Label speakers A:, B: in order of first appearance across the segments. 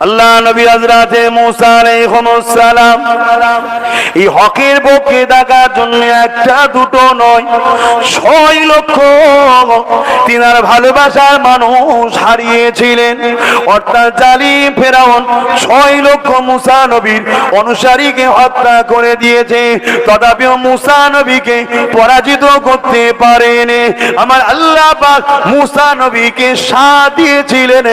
A: আল্লাহ নবী হযরতে মুসা আলাইহিস সালাম, এই হকের পক্ষে থাকার জন্য একটা দুটো নয়, ছয় লক্ষ তিনার ভালোবাসার মানুষ হারিয়েছিলেন। অর্থাৎ জালিম ফেরাউন ছয় লক্ষ মুসা নবীর অনুসারীকে হত্যা করে দিয়েছে। তথাপিও মুসা নবীকে পরাজিত করতে পারেনি। আমার আল্লাহ পাক মুসা নবীকে সাথ দিয়েছিলেন।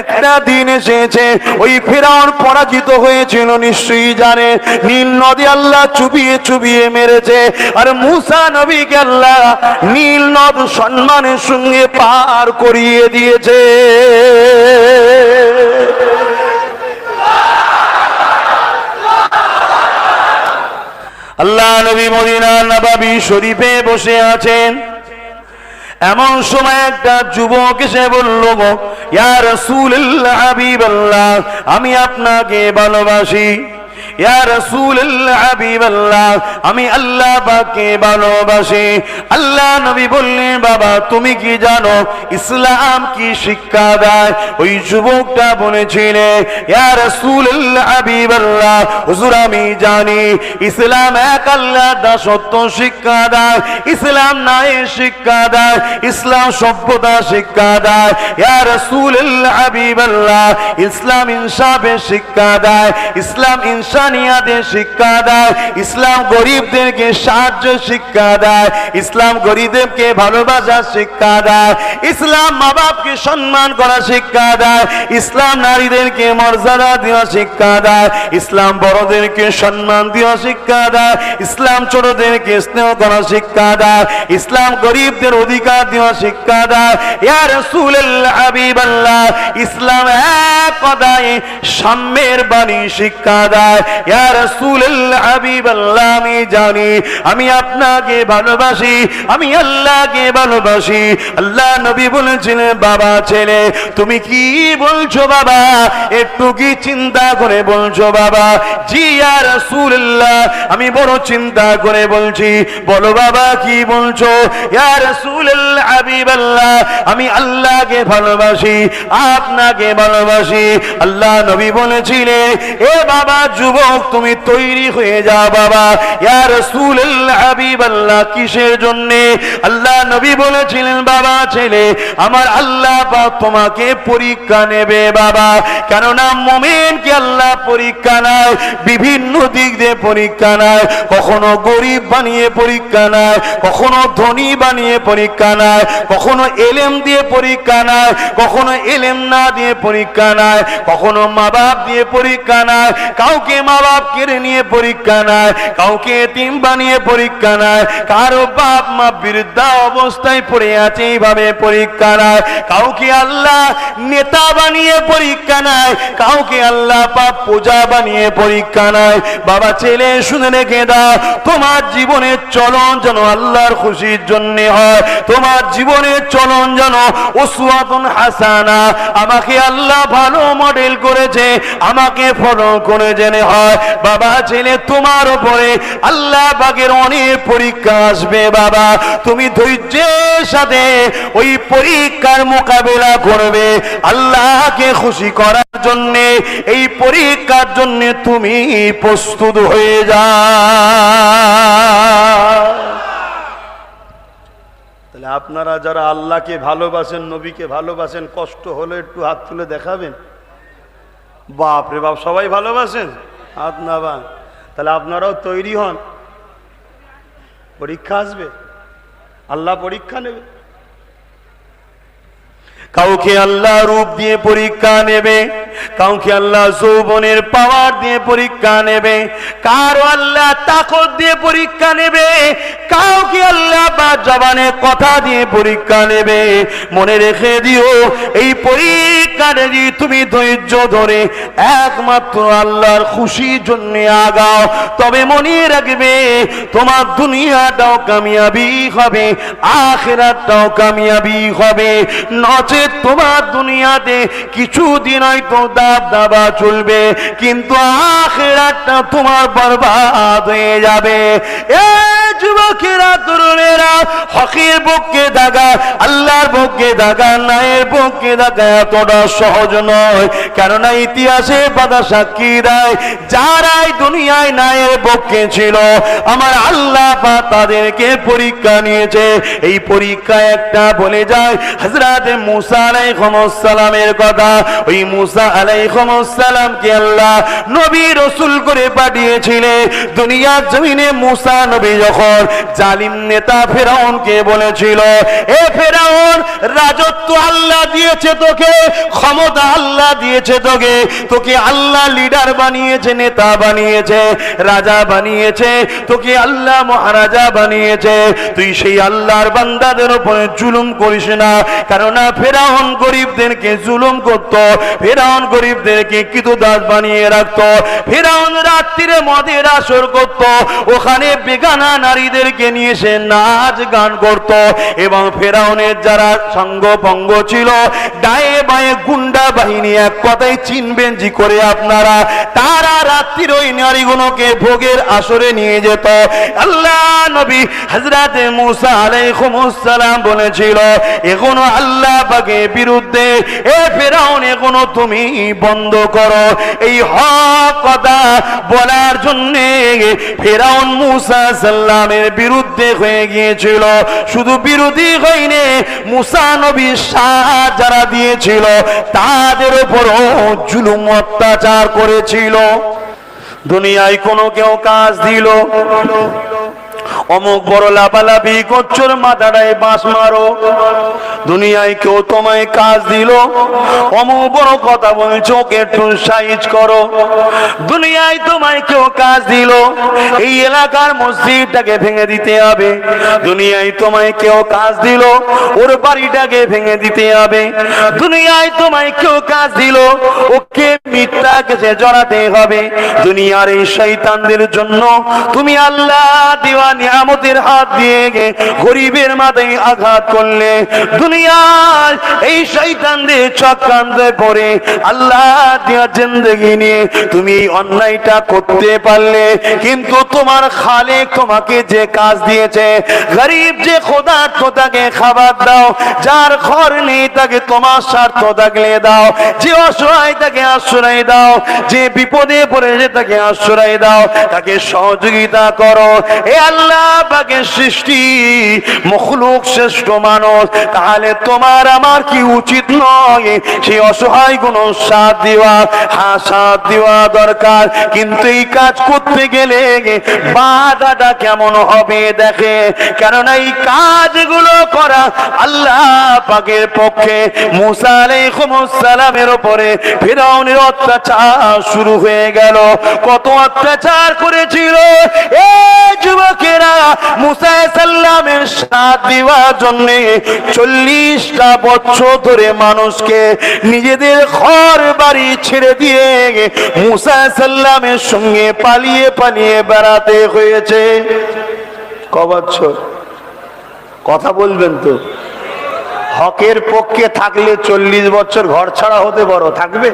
A: একটা দিন এসেছে ওই ফেরাউন পরাজিত হয়েছিল, নিশ্চয়ই জানে। নীল নদী আল্লাহ চুবিয়ে চুবিয়ে মেরেছে, আর মুসা নবীকে আল্লাহ নীল নদ সম্মানের সঙ্গে পার করিয়ে দিয়েছে। আল্লাহ নবী মদিনা নবাবী শরীফে বসে আছেন। এমন সময় একটা যুবক এসে বলল ইয়া রাসূলুল্লাহ হাবিবাল্লাহ আমি আপনাকে ভালোবাসি। আমি ভালোবাসি। আল্লাহ নবী বললেন, বাবা, তুমি কি জানো ইসলাম কি শিক্ষা দেয়? ওই যুবকটা বলেছিলে আমি জানি ইসলাম এক আল্লাহ দাসত্ব শিক্ষা দেয়, ইসলাম নায়ের শিক্ষা দেয়, ইসলাম সভ্যতা শিক্ষা দেয়। ইয়া রাসূলুল্লাহ, হাবিবাল্লাহ, ইসলাম ইনসাফের শিক্ষা দেয়, ইসলাম ইনসানিয়াতের শিক্ষা দেয় ইসলাম গরিবদেরকে সাহায্য শিক্ষা দেয় ইসলাম গরিবদেরকে ভালোবাসার শিক্ষা দেয় ইসলাম মা বাপকে সম্মান করা শিক্ষা দেয় ইসলাম নারীদেরকে মর্যাদা দেওয়া শিক্ষা দেয় ইসলাম বড়দেরকে সম্মান দেওয়া শিক্ষা দেয় ইসলাম ছোটদেরকে স্নেহ করা শিক্ষা দেয় ইসলাম গরিবদের অধিকার দেওয়া শিক্ষা দেয় ইয়া রাসূলুল্লাহ হাবিবাল্লাহ, ইসলাম এক কথায় সাম্যের বাণী শিক্ষা দেয় আমি জানি, আমি আপনাকে ভালোবাসি, আমি আল্লাহকে ভালোবাসি। আল্লাহ নবী বলেছিলেন, বাবা, ছেলে, তুমি কি বলছো, বাবা? একটু কি চিন্তা করে বলছো, বাবা? জি আমি বড় চিন্তা করে বলছি, বলো, বাবা, কি বলছো? আমি আল্লাহকে ভালোবাসি, আপনাকে ভালোবাসি। আল্লাহ নবী বলেছিলেন, এ বাবা যুবক তুমি তৈরি হয়ে যাও বাবা। ইয়া রাসূলুল্লাহ, হাবিবাল্লাহ, কিসের জন্য? আল্লাহ নবী বলেছিলেন, বাবা, ছেলে, আমার আল্লাহ পাক তোমাকে পরীক্ষা নেবে বাবা। কেননা মোমেনকে আল্লাহ পরীক্ষা নেয়, বিভিন্ন দিক দিয়ে পরীক্ষা নেয়, কখনো গরিব বানিয়ে পরীক্ষা নেয়, কখনো ধনী বানিয়ে পরীক্ষা নেয়, কখনো এলেম দিয়ে পরীক্ষা নেয়, কখনো এলেম না দিয়ে পরীক্ষা নেয়, কখনো মা বাপ দিয়ে পরীক্ষা নেয়, কাউকে মা বাপ কেড়ে নিয়ে পরীক্ষা নেয়, কাউকে এতিম বানিয়ে পরীক্ষা নেয়, কারও বাপ মা বৃদ্ধা অবস্থায় পড়ে আছে, এইভাবে পরীক্ষা নেয়। কাউকে আল্লাহ নেতা বানিয়ে পরীক্ষা নেয়, কাউকে আল্লাহ পাপ পূজা বানিয়ে পরীক্ষা নেয়। বাবা, ছেলে, শুনে রেখে দাও, তোমার জীবনের চলন যেন আল্লাহর খুশির জন্য হয়, তোমার জীবনের চলন যেন ওসুয়াতুন হাসানা। আমাকে আল্লাহ ভালো মডেল করেছে, আমাকে ফলো করে জেনে হয়। বাবা ছেলে তোমার উপরে আল্লাহ বাগের অনেক পরীক্ষা আসবে, বাবা। তুমি ধৈর্যের সাথে ওই পরীক্ষার মোকাবেলা করবে আল্লাহকে খুশি করার জন্য। এই পরীক্ষার জন্য তুমি প্রস্তুত হয়ে যা। তাহলে আপনারা যারা আল্লাহকে ভালোবাসেন, নবীকে ভালোবাসেন, কষ্ট হলে একটু হাত তুলে দেখাবেন? বাপ রে বাপ, সবাই ভালোবাসেন? হাত তাহলে আপনারাও তৈরি হন। পরীক্ষা আসবে। আল্লাহ পরীক্ষা নেবে। কাউকে আল্লাহ রূপ দিয়ে পরীক্ষা নেবে। কাউকে আল্লাহ যৌবনের পাওয়ার দিয়ে পরীক্ষা নেবে, কারও আল্লাহ তাকত দিয়ে পরীক্ষা নেবে, কাউকে আল্লাহ বা জবানের কথা দিয়ে পরীক্ষা নেবে। মনে রেখে দিও, এই পরীক্ষা যদি তুমি ধৈর্য ধরে একমাত্র আল্লাহর খুশির জন্য আগাও, তবে মনে রাখবে তোমার দুনিয়াটাও কামিয়াবি হবে, আখেরাতটাও কামিয়াবি হবে। নচে তোমার দুনিয়াতে কিছুদিন হয়তো দাব দাবা চলবে, কিন্তু আখেরাতটা তোমার বরবাদ হয়ে যাবে। এ যুবকেরা, তরুণেরা, হকের পক্ষে দাগা, আল্লাহর পক্ষে দাগা নায়ের পক্ষে দাগা এতটা সহজ নয়। কেননা ইতিহাসে বাধা সাক্ষী দেয়, যারাই দুনিয়ায় নায়ের পক্ষে ছিল, আমার আল্লাহ পা তাদেরকে পরীক্ষা নিয়েছে। এই পরীক্ষা একটা বলে যায় হজরত মুসা আলাইহিসসালামের কথা। ওই মুসা আলাইহিসসালামকে আল্লাহ? নবী রসুল করে পাঠিয়েছিলেন দুনিয়ার জমিনে মুসা নবী যখন জালিম নেতা ফেরাউনকে বলেছিল, এ ফেরাউন, রাজত্ব আল্লাহ দিয়েছে তোকে, ক্ষমতা আল্লাহ দিয়েছে তোকে তোকে আল্লাহ লিডার বানিয়েছে, নেতা বানিয়েছে, রাজা বানিয়েছে, তোকে আল্লাহ মহারাজা বানিয়েছে। তুই সেই আল্লাহর বান্দাদের উপরে জুলুম করিস না, কেননা ফেরাউন গরিবদেরকে জুলুম করত। ফেরাউন গরিবদেরকে কিতু দাস বানিয়ে রাখত? ফেরাউন রাত্রিরে মদের আসর করত, ওখানে বেগানা নারীদেরকে নিয়ে সে নাচ গান করত। এবং ফেরাউনের যারা সঙ্গ পঙ্গ ছিল ডায়ে বায়ে গুন্ডা বাহিনী এক কথাই চিনবেন জি করে আপনারা, তারা রাত্রির ওই নারীগুলোকে ভোগের আসরে নিয়ে যেত। আল্লাহ নবী হজরত মুসা আলাইহিসসালাম বলেছিল, এখনও আল্লাহ পাকে বিরুদ্ধে, এ ফেরাউন, এখনও তুমি বন্ধ করো। এই হক কথা বলার জন্য ফেরাউন মুসা সাল্লামের বিরুদ্ধে হয়ে গিয়েছিল। শুধু বিরোধী হয়নি, মুসা নবী শাহ যারা দিয়েছিল। তাদের উপরও জুলুম অত্যাচার করেছিল। দুনিয়ায় কোনো কেউ কাজ দিল। অমুক বড় লাফালাফি করছোর মাথাটায় বাঁশ মারো। দুনিয়ায় কেউ তোমায় কাজ দিল। অমুক বড় কথা বলছো ওকে একটু সাইজ করো। দুনিয়ায় তোমায় কেউ কাজ দিল। এই এলাকার মসজিদটাকে ভেঙে দিতে হবে। দুনিয়ায় তোমায় কেউ কাজ দিল। ওর বাড়িটাকে ভেঙে দিতে হবে। দুনিয়ায় তোমায় কেউ কাজ দিল। ওকে মিথ্যা কেসে জড়াতে হবে। দুনিয়ার এই শৈতানদের জন্য তুমি আল্লাহ দেওয়া নিয়ামতের হাত দিয়ে গরিবের মাথায় আঘাত করলে দুনিয়ার এই শৈতানদের চক্রান্তে পড়ে আল্লাহ দেওয়া জিন্দগি নিয়ে তুমি এই অন্যায়টা করতে পারলে, কিন্তু তোমার খালে তোমাকে যে কাজ দিয়েছে, গরিব যে খোদা তাকে খাবার দাও, যার ঘর নেই তাকে তোমার স্বার্থ থাকলে দাও, যে অসহায় তাকে আশ্রয় দাও, যে বিপদে পড়েছে তাকে আশ্রয় দাও, তাকে সহযোগিতা করো। এ আল্লাহ সৃষ্টি, মখলুক শ্রেষ্ঠ মানুষ, তাহলে তোমার আমার কি উচিত নয়? অসহায় সাথ দেওয়া হ্যাঁ সাথ দেওয়া দরকার। কিন্তু এই কাজ করতে গেলে বাধাটা কেমন হবে দেখে? কেননা এই কাজগুলো করা আল্লাহ পাকের পক্ষে। মুসা আলাইহিসসালামের উপরে ফিরাউনের অত্যাচার শুরু হয়ে গেল। কত অত্যাচার করেছিল? এ যুবকেরা মুসা সাল্লামের সাথ দেওয়ার জন্য চল্লিশটা বছর ধরে মানুষকে নিজেদের ঘর বাড়ি ছেড়ে দিয়ে মুসা সাল্লামের সঙ্গে পালিয়ে পালিয়ে বেড়াতে হয়েছে। ক কথা বলবেন তো। হকের পক্ষে থাকলে চল্লিশ বছর ঘর ছাড়া হতে পারো, থাকবে?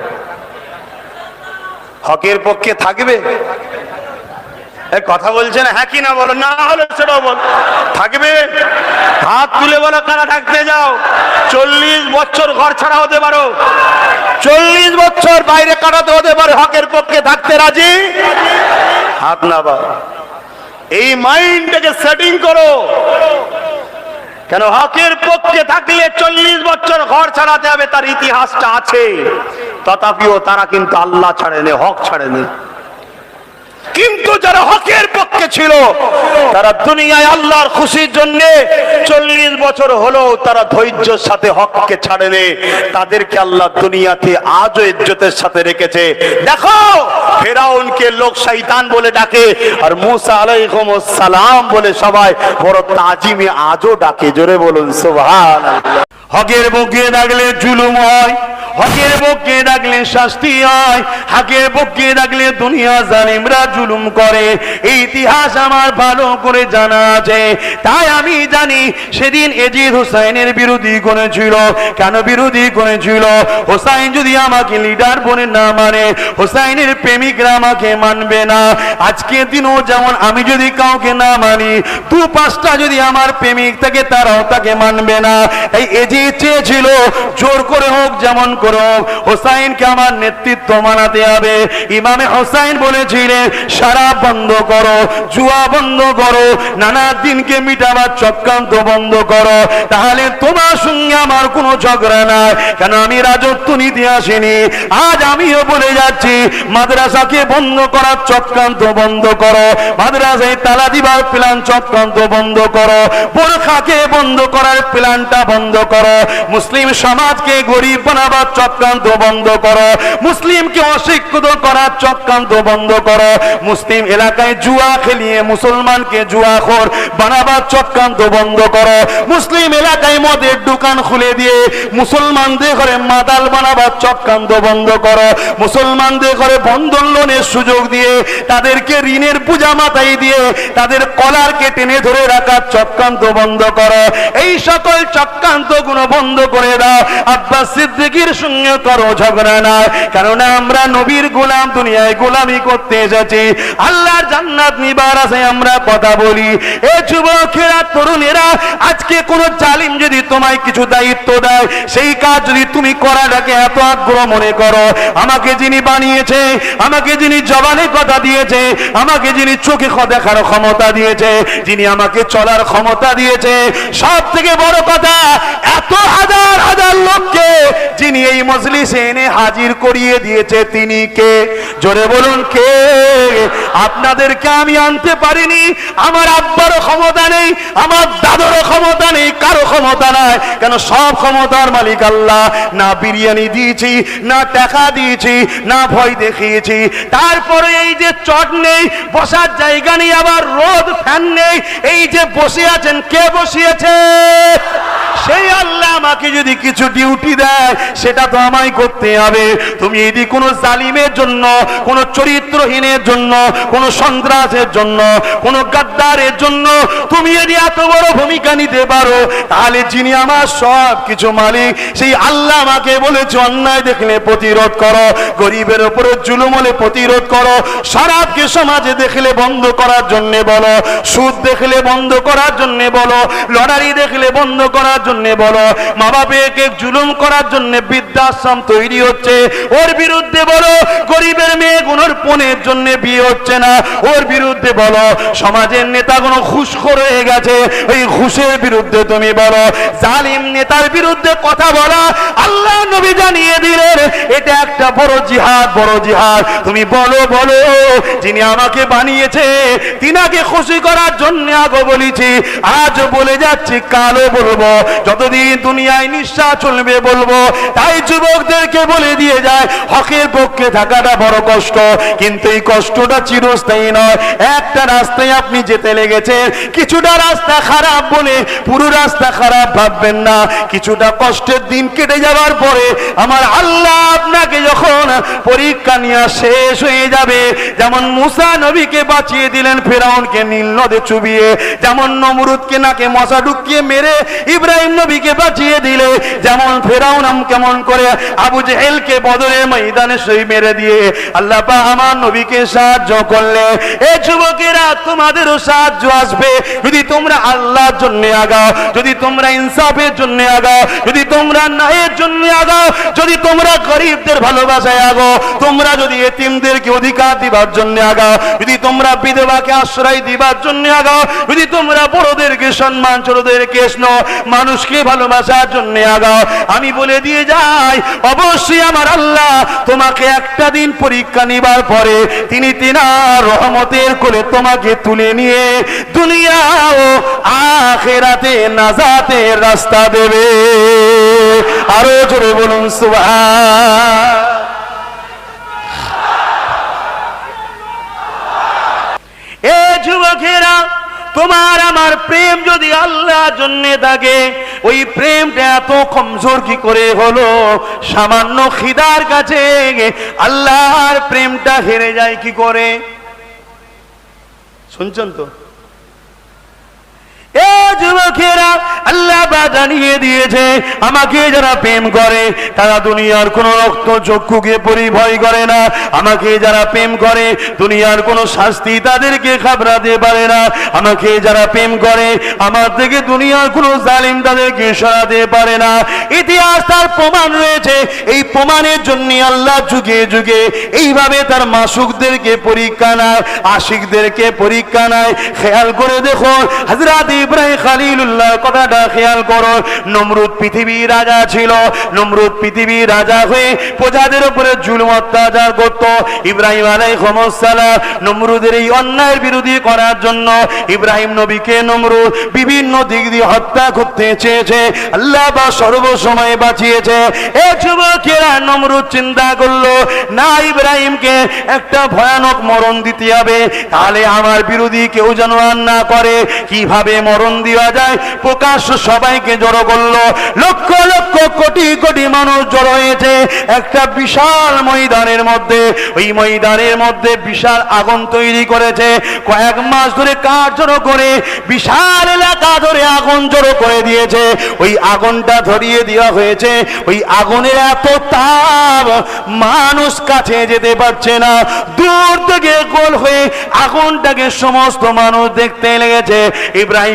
A: হকের পক্ষে থাকবে? কথা বলছেন হ্যাঁ কি না বলো না হলে সেটাও বল। থাকবে? হাত তুলে বলো, কারা থাকতে যাও? চল্লিশ বছর ঘর ছাড়া হতে পারো। চল্লিশ বছর বাইরে কাটাতে হতে পারে, হকের পক্ষে থাকতে রাজি? হাত না বা এই মাইন্ডটাকে সেটিং করো। কেন হকের পক্ষে থাকলে চল্লিশ বছর ঘর ছাড়াতে হবে, তার ইতিহাসটা আছে। তথাপিও তারা কিন্তু আল্লাহ ছাড়েনি, হক ছাড়েনি। কিন্তু যারা হকের পক্ষে ছিল, তারা দুনিয়ায় আল্লাহর খুশির জন্য চল্লিশ বছর হলো তারা ধৈর্যের সাথে হককে ছাড়েনি। তাদেরকে আল্লাহ দুনিয়াতে আজও ইজ্জতের সাথে রেখেছে। দেখো, ফেরাউনকে লোক শৈতান বলে ডাকে, আর মুসা আলাইকুম সালাম বলে সবাই, বড় তাজিমে আজও ডাকে। জোরে বলুন সুবহান হকের বুকে ডাকলে জুলুম হয়। হকের পক্ষে ডাকলে শাস্তি হয়, হকের পক্ষে ডাকলে দুনিয়া জালিমরা জুলুম করে। ইতিহাস আমার ভালো করে জানা আছে, তাই আমি জানি সেদিন এজিদ হোসাইনের বিরোধী করেছিল। কেন বিরোধী করেছিল? হোসাইন যদি আমাকে লিডার বলে না মানে হোসাইনের প্রেমিকরা আমাকে মানবে না। আজকে দিনও যেমন আমি যদি কাউকে না মানি, দু পাঁচটা যদি আমার প্রেমিক থাকে, তারাও তাকে মানবে না। এই এজি চেয়েছিল, জোর করে হোক যেমন করে হোক হোসাইনকে আমার নেতৃত্ব মানাতে হবে। ইমামে হোসাইন বলেছিলেন, সারা বন্ধ করো, জুয়া বন্ধ করো, নানা দিনকে মিটাবার চক্রান্ত বন্ধ করো। তাহলে তোমার সঙ্গে আমার কোনো ঝগড়া নাই। কেন আমি রাজত্ব নিতে আসিনি? আজ আমিও বলে যাচ্ছি, মাদ্রাসাকে বন্ধ করার চক্রান্ত বন্ধ করো। মাদ্রাসায় তালা দিবার প্ল্যান চক্রান্ত বন্ধ করো। বোরখাকে বন্ধ করার প্ল্যানটা বন্ধ করো। মুসলিম সমাজকে গরিব বানাবার চক্রান্ত বন্ধ করো। মুসলিমকে অশিক্ষিত করার চক্রান্ত বন্ধ করো। মুসলিম এলাকায় জুয়া খেলিয়ে মুসলমানকে জুয়াখোর বানাবার চক্রান্ত বন্ধ করো। মুসলিম এলাকায় মদের দোকান খুলে দিয়ে মুসলমানদের ঘরে মাতাল বানাবার চক্রান্ত বন্ধ করো। মুসলমানদের ঘরে বন্ধন লোনের সুযোগ দিয়ে তাদেরকে ঋণের পূজা মাথায় দিয়ে তাদের কলারকে টেনে ধরে রাখার চক্রান্ত বন্ধ করো। এই সকল চক্রান্তগুলো বন্ধ করে দাও। আব্বাস সিদ্দিকির সঙ্গে করো ঝগড়া না কেননা আমরা নবীর গোলাম, দুনিয়ায় গোলামি করতে এসেছি। আল্লাহর জান্নাত নিবার আছে আমরা কথা বলি। এ যুবকেরা, তরুণেরা, আজকে কোন জালিম যদি তোমায় কিছু দায়িত্ব দেয়, সেই কাজ যদি তুমি করাটাকে এত আগ্রহ মনে করো। আমাকে যিনি বানিয়েছে, আমাকে যিনি জবানে কথা দিয়েছে, আমাকে যিনি চোখে দেখার ক্ষমতা দিয়েছে, যিনি আমাকে চলার ক্ষমতা দিয়েছে সব থেকে বড় কথা, এত হাজার হাজার লোককে যিনি এই মজলিসে এনে হাজির করিয়ে দিয়েছে তিনি কে? জোরে বলুন কে? আপনাদেরকে আমি আনতে পারিনি। আমার আব্বারও ক্ষমতা নেই, আমার দাদুরও ক্ষমতা নেই, কারও ক্ষমতা নাই। কেন সব ক্ষমতার মালিক আল্লাহ। না বিরিয়ানি দিয়েছি, না টাকা দিয়েছি, না ভয় দেখিয়েছি। তারপরে এই যে চট নেই, বসার জায়গা নেই, আবার রোদ ফ্যান নেই, এই যে বসে আছেন, কে বসিয়েছে? সেই আল্লাহ আমাকে যদি কিছু ডিউটি দেয়, সেটা তো আমায় করতে হবে। তুমি যদি কোনো জালিমের জন্য, কোনো চরিত্রহীনের জন্য, কোনো সন্ত্রাসের জন্য, কোনো গাদ্দারের জন্য তুমি যদি এত বড় ভূমিকা নিতে পারো, তাহলে যিনি আমার সব কিছু মালিক, সেই আল্লাহ আমাকে বলেছে, অন্যায় দেখলে প্রতিরোধ করো, গরিবের উপরে জুলুম হলে প্রতিরোধ করো, শরাবকে সমাজে দেখলে বন্ধ করার জন্য বলো, সুদ দেখলে বন্ধ করার জন্য বলো, লটারি দেখলে বন্ধ করার জন্য বলো। মা জুলুম করার জন্য বৃদ্ধাশ্রম তৈরি হচ্ছে। ওর বিরুদ্ধে বলো, গরিবের মেয়ে গুনোর পনেরো জন্য বিয়ে হচ্ছে না। ওর বিরুদ্ধে বলো, সমাজের নেতাগুলো ঘুষখোর হয়ে গেছে। ওই ঘুষের বিরুদ্ধে তুমি বলো, জালিম নেতার বিরুদ্ধে কথা বলা আল্লাহ নবী জানিয়ে দিলেন, এটা একটা বড় জিহাদ বড় জিহাদ। তুমি বলো বলো, যিনি আমাকে বানিয়েছে, তিনাকে খুশি করার জন্য আগে বলেছি। আজ বলে যাচ্ছি কালো বলব। যতদিন দুনিয়ায় নিঃশ্বাস চলবে বলব, তাই যুবকদেরকে বলে দিয়ে যায়, হকের পক্ষে থাকাটা বড় কষ্ট, কিন্তু এই কষ্টটা চিরস্থায়ী নয়। একটা রাস্তায় আপনি যেতে লেগেছেন, কিছুটা রাস্তা খারাপ বলে পুরো রাস্তা খারাপ ভাববেন না। কিছুটা কষ্টের দিন কেটে যাওয়ার পরে আমার আল্লাহ আপনাকে যখন পরীক্ষা নিয়ে শেষ হয়ে যাবে, যেমন মুসা নবীকে বাঁচিয়ে দিলেন, ফেরাউনকে নীল নদে চুবিয়ে, যেমন নমরুদকে নাকে মশা ঢুকিয়ে মেরে, ইব্রাহিম নবীকে বাঁচিয়ে দিলে, যেমন ফেরাউন আম কেমন করে আবু জেহেলকে বদরের ময়দানে সই মেরে দিয়ে আল্লাহ আমার নবীকে সাহায্য করলে। এ যুবকেরা, তোমাদেরও সাহায্য আসবে। যদি তোমরা আল্লাহর জন্য আগাও, যদি তোমরা ইনসাফের জন্য আগাও, যদি তোমরা ন্যায়ের জন্য আগাও, যদি তোমরা গরিবদের ভালোবাসায় আগাও তোমরা যদি এতিমদেরকে অধিকার দিবার জন্য আগাও, যদি তোমরা বিধবাকে আশ্রয় দিবার জন্য আগাও, যদি তোমরা বড়দেরকে সম্মান, ছোটদেরকে স্নেহ মানুষকে ভালোবাসার জন্য আগাও। আমি বলে দিয়ে যাই, অবশ্যই আমার আল্লাহ তোমাকে একটা দিন পরীক্ষা নিবার পরে তিনি তিনার রহমতের কোলে তোমাকে তুলে নিয়ে দুনিয়া ও আখেরাতে নাজাতের রাস্তা দেবে। আরও জোরে বলুন, সুবহান। এ যুবকেরা, তোমার আমার প্রেম যদি আল্লাহর জন্য থাকে ওই প্রেমটা এত কমজোর কি করে হলো? সামান্য খিদার কাছে আল্লাহর প্রেমটা হেরে যায় কি করে? শুনছেন তো? যুবকেরা, আল্লাহ জানিয়ে দিয়েছে, আমাকে যারা প্রেম করে, তারা দুনিয়ার রক্ত চক্ষুকে পরিভয় করে না। আমাকে যারা প্রেম করে, দুনিয়ার শাস্তি তাদেরকে খাবরাতে পারে না। আমাকে যারা প্রেম করে, আমার থেকে দুনিয়ার জালিম তাদেরকে সরাতে পারে না। ইতিহাস তার প্রমাণ রয়েছে। এই প্রমাণের জন্য আল্লাহ যুগে যুগে এইভাবে তার মাসুকদেরকে পরীক্ষা নেয়, আশিকদেরকে পরীক্ষা নেয়। খেয়াল করে দেখো হাজরাত ইব্রাহিম খালিলুল্লাহ, কথাটা খেয়াল করো। নমরুদ পৃথিবীর রাজা ছিল। নমরুদ পৃথিবীর রাজা হয়ে প্রজাদের উপরে জুলুম, অত্যাচার করত। ইব্রাহিম আলাই আলাইহিসসালাম নমরুদের এই অন্যায়ের বিরোধী করার জন্য ইব্রাহিম নবীকে নমরুদ বিভিন্ন দিক দিয়ে হত্যা করতে চেয়েছে। আল্লাহ বা সর্বসময় বাঁচিয়েছে। এ যুবকেরা নমরুদ চিন্তা করল, না ইব্রাহিমকে একটা ভয়ানক মরণ দিতে হবে, তাহলে আমার বিরোধী কেউ যেন আর না করে। কীভাবে মরণ দেওয়া যায়। প্রকাশ্য সবাইকে জড়ো করল। লক্ষ লক্ষ কোটি কোটি মানুষ জড়ো হয়েছে। একটা বিশাল ময়দানের মধ্যে। ওই ময়দানের মধ্যে বিশাল আগুন তৈরি করেছে। কয়েক মাস ধরে জড়ো করে, বিশাল এলাকা ধরে আগুন জড়ো করে দিয়েছে। ওই আগুনটা ধরিয়ে দেওয়া হয়েছে। ওই আগুনের এত তাপ মানুষ কাছে যেতে পারছে না। দূর থেকে গোল হয়ে আগুনটাকে সমস্ত মানুষ দেখতে লেগেছে।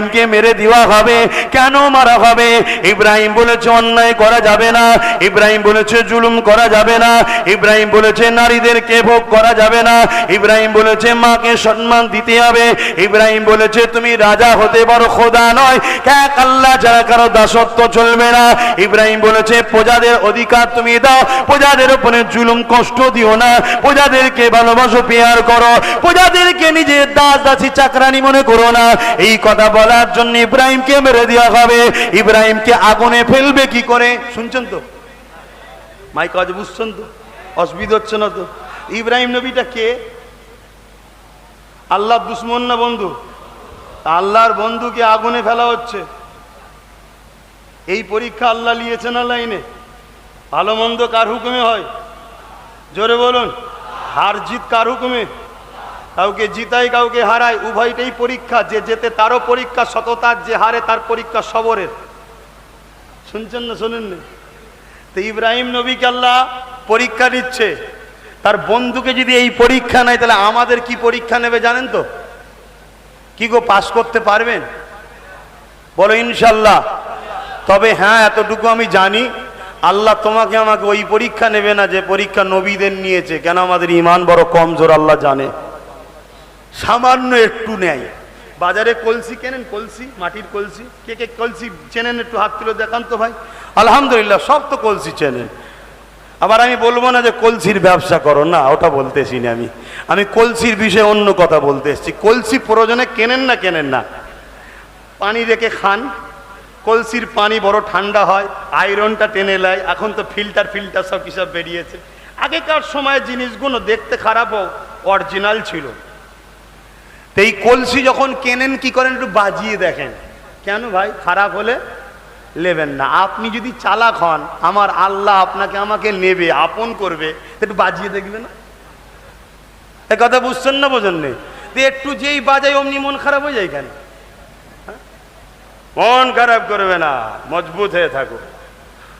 A: ইব্রাহিমকে মেরে দেওয়া হবে। কেন মারা হবে? ইব্রাহিম বলেছে, অন্যায় করা যাবে না। ইব্রাহিম বলেছে, জুলুম করা যাবে না। ইব্রাহিম বলেছে, নারীদেরকে ভোগ করা যাবে না। ইব্রাহিম বলেছে, মাকে সম্মান দিতে হবে। ইব্রাহিম বলেছে, তুমি রাজা হতে পারো, খোদা নয়। এক আল্লাহ যারা কারও দাসত্ব চলবে না। ইব্রাহিম বলেছে, প্রজাদের অধিকার তুমি দাও। প্রজাদের উপরে জুলুম কষ্ট দিও না। প্রজাদেরকে ভালোবাসো, পেয়ার করো। প্রজাদেরকে নিজের দাস দাসী চাকরানি মনে করো না। এই কথা বলার জন্য ইব্রাহিমকে মেরে দেওয়া হবে। ইব্রাহিমকে আগুনে ফেলবে কি করে? শুনছেন তো? মাইক আজ বুঝছেন তো? অসুবিধা হচ্ছে না তো? ইব্রাহিম নবীটা কে? আল্লাহ দুশ্মন না বন্ধু? আল্লাহর বন্ধুকে আগুনে ফেলা হচ্ছে। এই পরীক্ষা আল্লাহ নিয়েছে না লাইনে? ভালো মন্দ কার হুকুমে হয়? জোরে বলুন। হার জিত কার হুকুমে? কাউকে জিতাই, কাউকে হারায় উভয়টাই পরীক্ষা। যে যেতে তারও পরীক্ষা সততার যে হারে তার পরীক্ষা সবরের। শুনছেন না, শোনেন না? তো ইব্রাহিম নবীকে আল্লাহ পরীক্ষা দিচ্ছে। তার বন্ধুকে যদি এই পরীক্ষা নেয়, তাহলে আমাদের কি পরীক্ষা নেবে জানেন তো? কি গো পাশ করতে পারবেন? বলো ইনশাল্লাহ তবে হ্যাঁ এতটুকু আমি জানি, আল্লাহ তোমাকে আমাকে ওই পরীক্ষা নেবে না যে পরীক্ষা নবীদের নিয়েছে। কেন আমাদের ইমান বড় কমজোর, আল্লাহ জানে। সামান্য একটু নেয়। বাজারে কলসি কেনেন? কলসি, মাটির কলসি। কে কে কলসি চেনেন? একটু হাত তুলে দেখান তো ভাই। আলহামদুলিল্লাহ, সব তো কলসি চেনেন। আবার আমি বলব না যে কলসির ব্যবসা করো, না, ওটা বলতেছি না আমি। আমি কলসির বিষয়ে অন্য কথা বলতে এসেছি। কলসি প্রয়োজনে কেনেন না কেনেন না। পানি রেখে খান। কলসির পানি বড় ঠান্ডা হয়, আয়রনটা টেনে নেয়। এখন তো ফিল্টার ফিল্টার সব কিসব বেরিয়েছে। আগেকার সময় জিনিসগুলো দেখতে খারাপও অরিজিনাল ছিল। এই কলসি যখন কেনেন কি করেন একটু বাজিয়ে দেখেন। কেন ভাই? খারাপ হলে নেবেন না। আপনি যদি চালাক হন, আমার আল্লাহ আপনাকে আমাকে নেবে, আপন করবে একটু বাজিয়ে দেখবে না? এ কথা বুঝছেন না বোঝেন নেই তো একটু যেই বাজাই অমনি মন খারাপ হয়ে যায় কেন? হ্যাঁ? মন খারাপ করবে না, মজবুত হয়ে থাকো।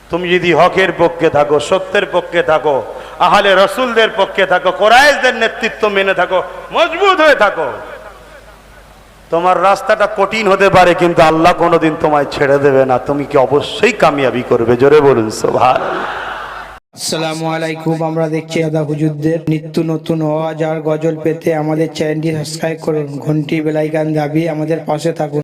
A: তুমি যদি হকের পক্ষে থাকো, সত্যের পক্ষে থাকো, আহলে রসুলদের পক্ষে থাকো কোরআশদের নেতৃত্ব মেনে থাকো, মজবুত হয়ে থাকো। তোমার রাস্তাটা কঠিন হতে পারে, কিন্তু আল্লাহ কোনোদিন তোমায় ছেড়ে দেবে না। তুমি কি অবশ্যই কামিয়াবি করবে? জোরে বলুন সোভার
B: আমরা দেখছি আদা হুজুরদের নিত্য নতুন আওয়াজ আর গজল পেতে আমাদের চ্যানেলটি সাবস্ক্রাইব করুন। ঘন্টি বেলাইকান দাবি আমাদের পাশে থাকুন।